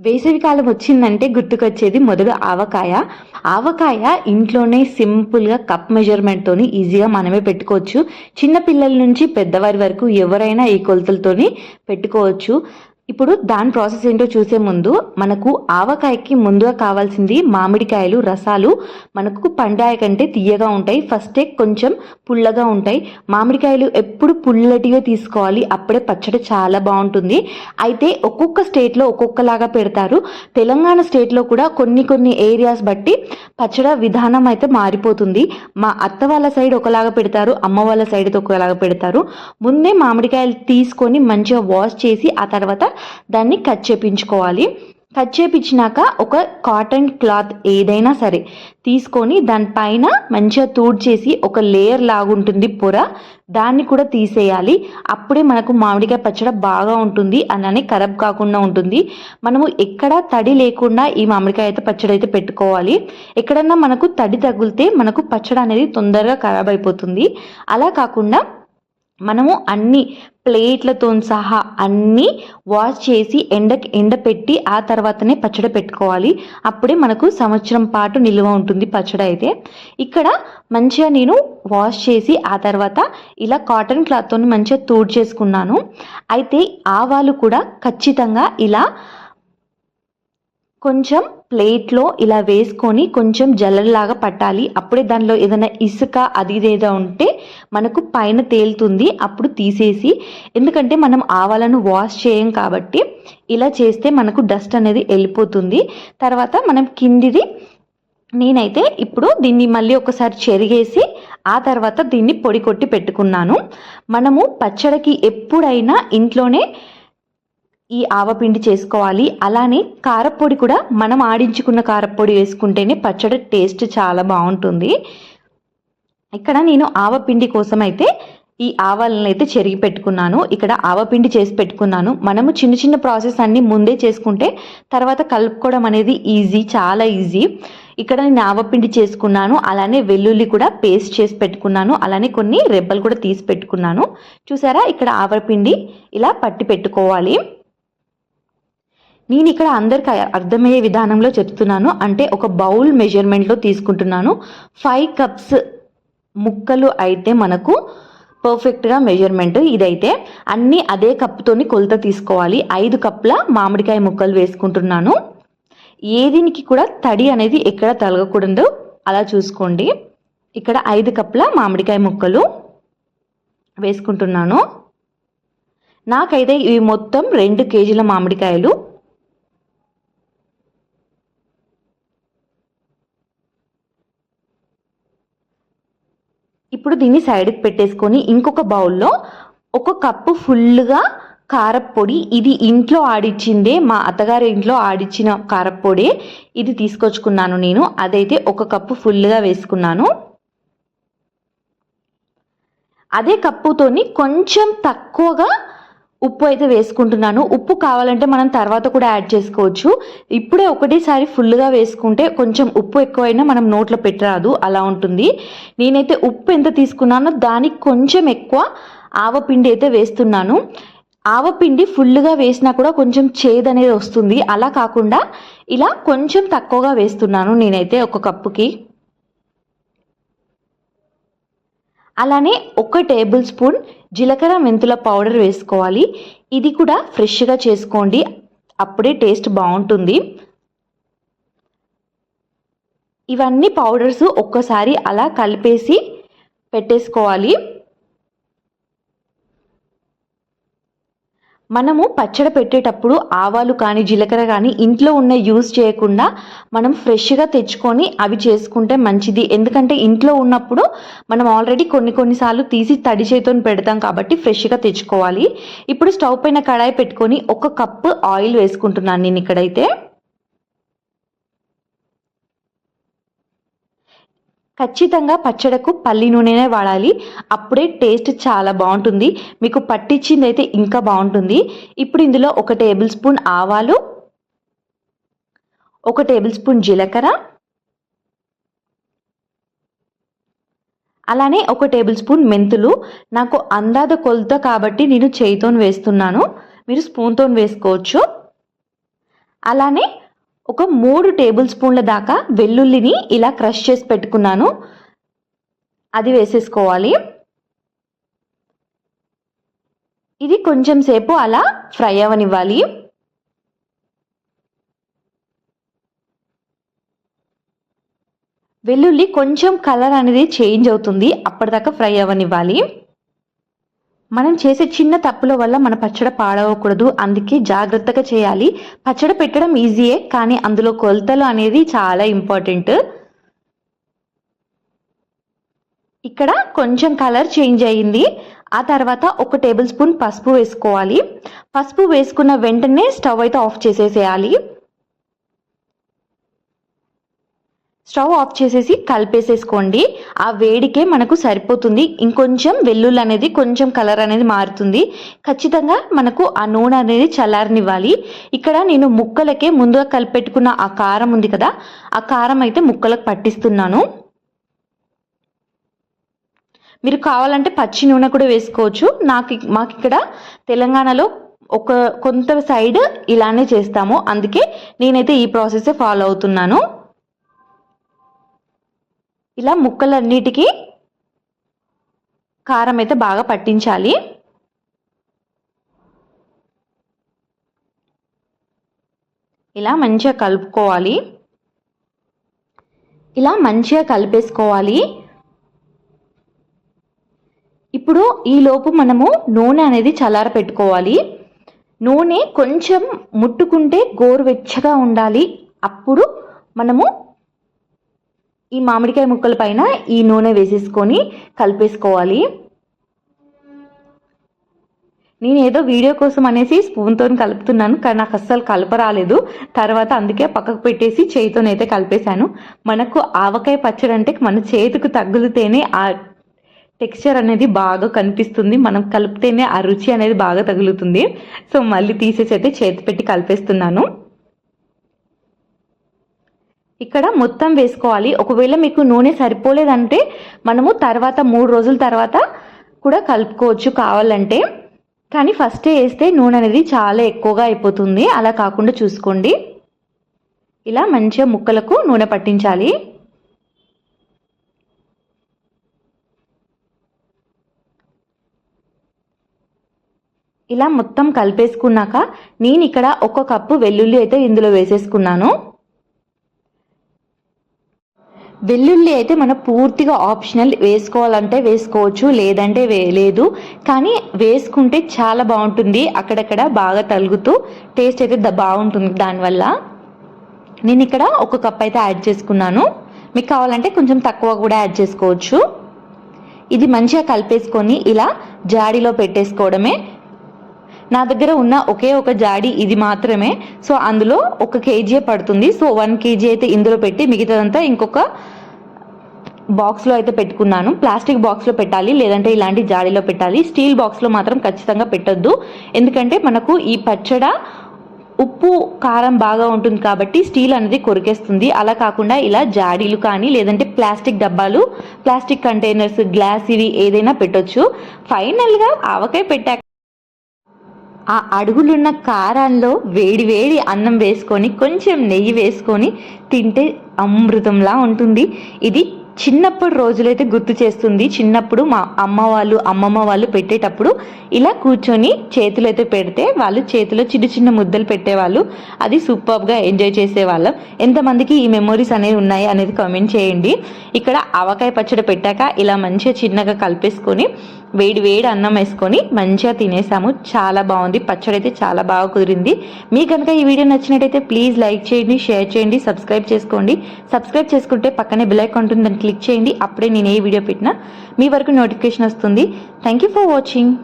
వేసవికాలం వచ్చిందంటే గుర్తుకొచ్చేది మొదలు ఆవకాయ. ఆవకాయ ఇంట్లోనే సింపుల్గా కప్ మెజర్మెంట్తోని ఈజీగా మనమే పెట్టుకోవచ్చు. చిన్న పిల్లల నుంచి పెద్దవారి వరకు ఎవరైనా ఈ కొలతలతోని పెట్టుకోవచ్చు. ఇప్పుడు దాని ప్రాసెస్ ఏంటో చూసే ముందు మనకు ఆవకాయకి ముందుగా కావాల్సింది మామిడికాయలు రసాలు. మనకు పండాయ కంటే తీయగా ఉంటాయి. ఫస్టే కొంచెం పుల్లగా ఉంటాయి. మామిడికాయలు ఎప్పుడు పుల్లటిగా తీసుకోవాలి. అప్పుడే పచ్చడి చాలా బాగుంటుంది. అయితే ఒక్కొక్క స్టేట్లో ఒక్కొక్కలాగా పెడతారు. తెలంగాణ స్టేట్లో కూడా కొన్ని కొన్ని ఏరియాస్ బట్టి పచ్చడి విధానం అయితే మారిపోతుంది. మా అత్త వాళ్ళ సైడ్ ఒకలాగా పెడతారు. అమ్మ వాళ్ళ సైడ్ ఒకలాగా పెడతారు. ముందే మామిడికాయలు తీసుకొని మంచిగా వాష్ చేసి ఆ తర్వాత దాన్ని కట్ చేపించుకోవాలి. కట్ చేపించినాక ఒక కాటన్ క్లాత్ ఏదైనా సరే తీసుకొని దానిపైన మంచిగా తూడ్చేసి ఒక లేయర్ లాగుంటుంది పొర. దాన్ని కూడా తీసేయాలి. అప్పుడే మనకు మామిడికాయ పచ్చడి బాగా ఉంటుంది అలానే ఖరాబ్ కాకుండా ఉంటుంది. మనము ఎక్కడ తడి లేకుండా ఈ మామిడికాయ అయితే పచ్చడి అయితే పెట్టుకోవాలి. ఎక్కడన్నా మనకు తడి తగిలితే మనకు పచ్చడి అనేది తొందరగా ఖరాబ్ అయిపోతుంది. అలా కాకుండా మనము అన్ని ప్లేట్లతో సహా అన్నీ వాష్ చేసి ఎండకి ఎండపెట్టి ఆ తర్వాతనే పచ్చడి పెట్టుకోవాలి. అప్పుడే మనకు సంవత్సరం పాటు నిల్వ ఉంటుంది పచ్చడి అయితే. ఇక్కడ మంచిగా నేను వాష్ చేసి ఆ తర్వాత ఇలా కాటన్ క్లాత్తో మంచిగా తోడు చేసుకున్నాను. అయితే ఆవాలు కూడా ఖచ్చితంగా ఇలా కొంచెం ప్లేట్లో ఇలా వేసుకొని కొంచెం జల్లలాగా పట్టాలి. అప్పుడే దానిలో ఏదైనా ఇసుక అది ఇదేదో ఉంటే మనకు పైన తేలుతుంది. అప్పుడు తీసేసి ఎందుకంటే మనం ఆవాలను వాష్ చేయం కాబట్టి ఇలా చేస్తే మనకు డస్ట్ అనేది వెళ్ళిపోతుంది. తర్వాత మనం కిందిది నేనైతే ఇప్పుడు దీన్ని మళ్ళీ ఒకసారి చెరిగేసి ఆ తర్వాత దీన్ని పొడి కొట్టి పెట్టుకున్నాను. మనము పచ్చడికి ఎప్పుడైనా ఇంట్లోనే ఈ ఆవపిండి చేసుకోవాలి. అలానే కారపొడి కూడా మనం ఆడించుకున్న కారపొడి వేసుకుంటేనే పచ్చడి టేస్ట్ చాలా బాగుంటుంది. ఇక్కడ నేను ఆవపిండి కోసం అయితే ఈ ఆవాలను అయితే చెరిగి పెట్టుకున్నాను. ఇక్కడ ఆవపిండి చేసి పెట్టుకున్నాను. మనము చిన్న చిన్న ప్రాసెస్ అన్ని ముందే చేసుకుంటే తర్వాత కలుపుకోవడం అనేది ఈజీ చాలా ఈజీ. ఇక్కడ నేను ఆవపిండి చేసుకున్నాను. అలానే వెల్లుల్లి కూడా పేస్ట్ చేసి పెట్టుకున్నాను. అలానే కొన్ని రెబ్బలు కూడా తీసి పెట్టుకున్నాను. చూసారా? ఇక్కడ ఆవపిండి ఇలా పట్టి పెట్టుకోవాలి. నేను ఇక్కడ అందరికి అర్థమయ్యే విధానంలో చెప్తున్నాను. అంటే ఒక బౌల్ మెజర్మెంట్లో తీసుకుంటున్నాను. ఫైవ్ కప్స్ ముక్కలు అయితే మనకు పర్ఫెక్ట్గా మెజర్మెంట్ ఇదైతే. అన్నీ అదే కప్తోని కొలత తీసుకోవాలి. ఐదు కప్ల మామిడికాయ ముక్కలు వేసుకుంటున్నాను. ఏదినికి కూడా తడి అనేది ఎక్కడ తలగకూడదు. అలా చూసుకోండి. ఇక్కడ ఐదు కప్ల మామిడికాయ ముక్కలు వేసుకుంటున్నాను. నాకైతే ఇవి మొత్తం రెండు కేజీల మామిడికాయలు. ఇప్పుడు దీన్ని సైడ్కి పెట్టేసుకొని ఇంకొక బౌల్లో ఒక కప్పు ఫుల్గా కారప్పొడి ఇది ఇంట్లో ఆడిచ్చిందే మా అత్తగారి ఇంట్లో ఆడిచ్చిన కారప్పొడి ఇది తీసుకొచ్చుకున్నాను నేను. అదైతే ఒక కప్పు ఫుల్గా వేసుకున్నాను. అదే కప్పుతోని కొంచెం తక్కువగా ఉప్పు అయితే వేసుకుంటున్నాను. ఉప్పు కావాలంటే మనం తర్వాత కూడా యాడ్ చేసుకోవచ్చు. ఇప్పుడే ఒకటేసారి ఫుల్గా వేసుకుంటే కొంచెం ఉప్పు ఎక్కువైనా మనం నోట్లో పెట్టరాదు. అలా ఉంటుంది. నేనైతే ఉప్పు ఎంత తీసుకున్నానో దానికి కొంచెం ఎక్కువ ఆవపిండి అయితే వేస్తున్నాను. ఆవపిండి ఫుల్గా వేసినా కూడా కొంచెం చేదు అనేది వస్తుంది. అలా కాకుండా ఇలా కొంచెం తక్కువగా వేస్తున్నాను నేనైతే ఒక కప్పుకి. అలానే ఒక టేబుల్ స్పూన్ జీలకర్ర మెంతుల పౌడర్ వేసుకోవాలి. ఇది కూడా ఫ్రెష్గా చేసుకోండి. అప్పుడే టేస్ట్ బాగుంటుంది. ఇవన్నీ పౌడర్స్ ఒక్కసారి అలా కలిపేసి పెట్టేసుకోవాలి. మనము పచ్చడి పెట్టేటప్పుడు ఆవాలు కానీ జీలకర్ర కానీ ఇంట్లో ఉన్న యూజ్ చేయకుండా మనం ఫ్రెష్గా తెచ్చుకొని అవి చేసుకుంటే మంచిది. ఎందుకంటే ఇంట్లో ఉన్నప్పుడు మనం ఆల్రెడీ కొన్ని కొన్నిసార్లు తీసి తడి చేతితో పెడతాం కాబట్టి ఫ్రెష్గా తెచ్చుకోవాలి. ఇప్పుడు స్టవ్ పైన కడాయి పెట్టుకొని ఒక కప్పు ఆయిల్ వేసుకుంటున్నాను నేను ఇక్కడైతే. ఖచ్చితంగా పచ్చడకు పల్లి నూనెనే వాడాలి. అప్పుడే టేస్ట్ చాలా బాగుంటుంది. మీకు పట్టించింది అయితే ఇంకా బాగుంటుంది. ఇప్పుడు ఇందులో ఒక టేబుల్ స్పూన్ ఆవాలు ఒక టేబుల్ స్పూన్ జీలకర్ర అలానే ఒక టేబుల్ స్పూన్ మెంతులు. నాకు అందాద కొలత కాబట్టి నేను చేయితో వేస్తున్నాను. మీరు స్పూన్తో వేసుకోవచ్చు. అలానే ఒక మూడు టేబుల్ స్పూన్ల దాకా వెల్లుల్లిని ఇలా క్రష్ చేసి పెట్టుకున్నాను. అది వేసేసుకోవాలి. ఇది కొంచెం సేపు అలా ఫ్రై అవ్వనివ్వాలి వెల్లుల్లి కొంచెం కలర్ అనేది చేంజ్ అవుతుంది. అప్పటిదాకా ఫ్రై అవ్వనివ్వాలి మనం చేసే చిన్న తప్పుల వల్ల మన పచ్చడి పాడవకూడదు. అందుకే జాగ్రత్తగా చేయాలి. పచ్చడి పెట్టడం ఈజీయే కానీ అందులో కొలతలు అనేది చాలా ఇంపార్టెంట్ ఇక్కడ కొంచెం కలర్ చేంజ్ అయ్యింది ఆ తర్వాత ఒక టేబుల్ స్పూన్ పసుపు వేసుకోవాలి. పసుపు వేసుకున్న వెంటనే స్టవ్ అయితే ఆఫ్ చేసేసేయాలి. స్టవ్ ఆఫ్ చేసేసి కలిపేసేసుకోండి. ఆ వేడికే మనకు సరిపోతుంది. ఇంకొంచెం వెల్లుల్లి అనేది కొంచెం కలర్ అనేది మారుతుంది. ఖచ్చితంగా మనకు ఆ నూనె అనేది చల్లారనివ్వాలి. ఇక్కడ నేను ముక్కలకే ముందుగా కలిపెట్టుకున్న ఆ కారం ఉంది కదా ఆ కారం అయితే ముక్కలకు పట్టిస్తున్నాను. మీరు కావాలంటే పచ్చి నూనె కూడా వేసుకోవచ్చు. నాకు మాకు ఇక్కడ తెలంగాణలో ఒక కొంత సైడ్ ఇలానే చేస్తాము. అందుకే నేనైతే ఈ ప్రాసెస్ ఫాలో అవుతున్నాను. ఇలా ముక్కలన్నిటికీ కారం అయితే బాగా పట్టించాలి. ఇలా మంచిగా కలుపుకోవాలి. ఇలా మంచిగా కలిపేసుకోవాలి. ఇప్పుడు ఈలోపు మనము నూనె అనేది చల్లార పెట్టుకోవాలి. నూనె కొంచెం ముట్టుకుంటే గోరువెచ్చగా ఉండాలి. అప్పుడు మనము ఈ మామిడికాయ ముక్కల పైన ఈ నూనె వేసేసుకొని కలిపేసుకోవాలి. నేను ఏదో వీడియో కోసం అనేసి స్పూన్తో కలుపుతున్నాను కానీ నాకు అస్సలు కలపరాలేదు తర్వాత అందుకే పక్కకు పెట్టేసి చేయితోనైతే కలిపేశాను. మనకు ఆవకాయ పచ్చడి అంటే మన చేతికి తగులుతేనే ఆ టెక్స్చర్ అనేది బాగా కనిపిస్తుంది. మనం కలిపితేనే ఆ రుచి అనేది బాగా తగులుతుంది. సో మళ్ళీ తీసేసి అయితే చేతి పెట్టి కలిపేస్తున్నాను. ఇక్కడ మొత్తం వేసుకోవాలి. ఒకవేళ మీకు నూనె సరిపోలేదంటే మనము తర్వాత మూడు రోజుల తర్వాత కూడా కలుపుకోవచ్చు కావాలంటే. కానీ ఫస్టే వేస్తే నూనె అనేది చాలా ఎక్కువగా అయిపోతుంది. అలా కాకుండా చూసుకోండి. ఇలా మంచిగా ముక్కలకు నూనె పట్టించాలి. ఇలా మొత్తం కలిపేసుకున్నాక నేను ఇక్కడ ఒక కప్పు వెల్లుల్లి అయితే ఇందులో వేసేసుకున్నాను. వెల్లుల్లి అయితే మనం పూర్తిగా ఆప్షనల్ వేసుకోవాలంటే వేసుకోవచ్చు లేదంటే లేదు. కానీ వేసుకుంటే చాలా బాగుంటుంది. అక్కడక్కడ బాగా తలుగుతూ టేస్ట్ అయితే బాగుంటుంది దానివల్ల. నేను ఇక్కడ ఒక కప్ అయితే యాడ్ చేసుకున్నాను. మీకు కావాలంటే కొంచెం తక్కువ కూడా యాడ్ చేసుకోవచ్చు. ఇది మంచిగా కలిపేసుకొని ఇలా జాడీలో పెట్టేసుకోవడమే. నా దగ్గర ఉన్న ఒకే ఒక జాడీ ఇది మాత్రమే. సో అందులో ఒక కేజీ పడుతుంది. సో వన్ కేజీ అయితే ఇందులో పెట్టి మిగతాదంతా ఇంకొక బాక్స్లో అయితే పెట్టుకున్నాను. ప్లాస్టిక్ బాక్స్లో పెట్టాలి లేదంటే ఇలాంటి జాడీలో పెట్టాలి. స్టీల్ బాక్స్లో మాత్రం ఖచ్చితంగా పెట్టొద్దు. ఎందుకంటే మనకు ఈ పచ్చడ ఉప్పు కారం బాగా ఉంటుంది కాబట్టి స్టీల్ అనేది కొరికేస్తుంది. అలా కాకుండా ఇలా జాడీలు కానీ లేదంటే ప్లాస్టిక్ డబ్బాలు ప్లాస్టిక్ కంటైనర్స్ గ్లాస్ ఇవి ఏదైనా పెట్టొచ్చు. ఫైనల్గా ఆవకాయ పెట్టాక ఆ అడుగులున్న కారాల్లో వేడి వేడి అన్నం వేసుకొని కొంచెం నెయ్యి వేసుకొని తింటే అమృతంలా ఉంటుంది. ఇది చిన్నప్పుడు రోజులైతే గుర్తు చేస్తుంది. చిన్నప్పుడు మా అమ్మ వాళ్ళు అమ్మమ్మ వాళ్ళు పెట్టేటప్పుడు ఇలా కూర్చొని చేతులు అయితే పెడితే వాళ్ళు చేతిలో చిన్న చిన్న ముద్దలు పెట్టేవాళ్ళు. అది సూపర్గా ఎంజాయ్ చేసేవాళ్ళం. ఎంతమందికి ఈ మెమొరీస్ అనేవి ఉన్నాయి అనేది కామెంట్ చేయండి. ఇక్కడ ఆవకాయ పచ్చడి పెట్టాక ఇలా మంచిగా చిన్నగా కలిపేసుకొని వేడి వేడి అన్నం వేసుకొని మంచిగా తినేసాము. చాలా బాగుంది. పచ్చడి అయితే చాలా బాగా కుదిరింది. మీకు కనుక ఈ వీడియో నచ్చినట్టయితే ప్లీజ్ లైక్ చేయండి షేర్ చేయండి సబ్స్క్రైబ్ చేసుకోండి. సబ్స్క్రైబ్ చేసుకుంటే పక్కనే బిల్ ఐకాన్ ఉంటుంది క్లిక్ చేయండి. అప్పుడే నేను ఏ వీడియో పెట్టినా మీ వరకు నోటిఫికేషన్ వస్తుంది. Thank you for watching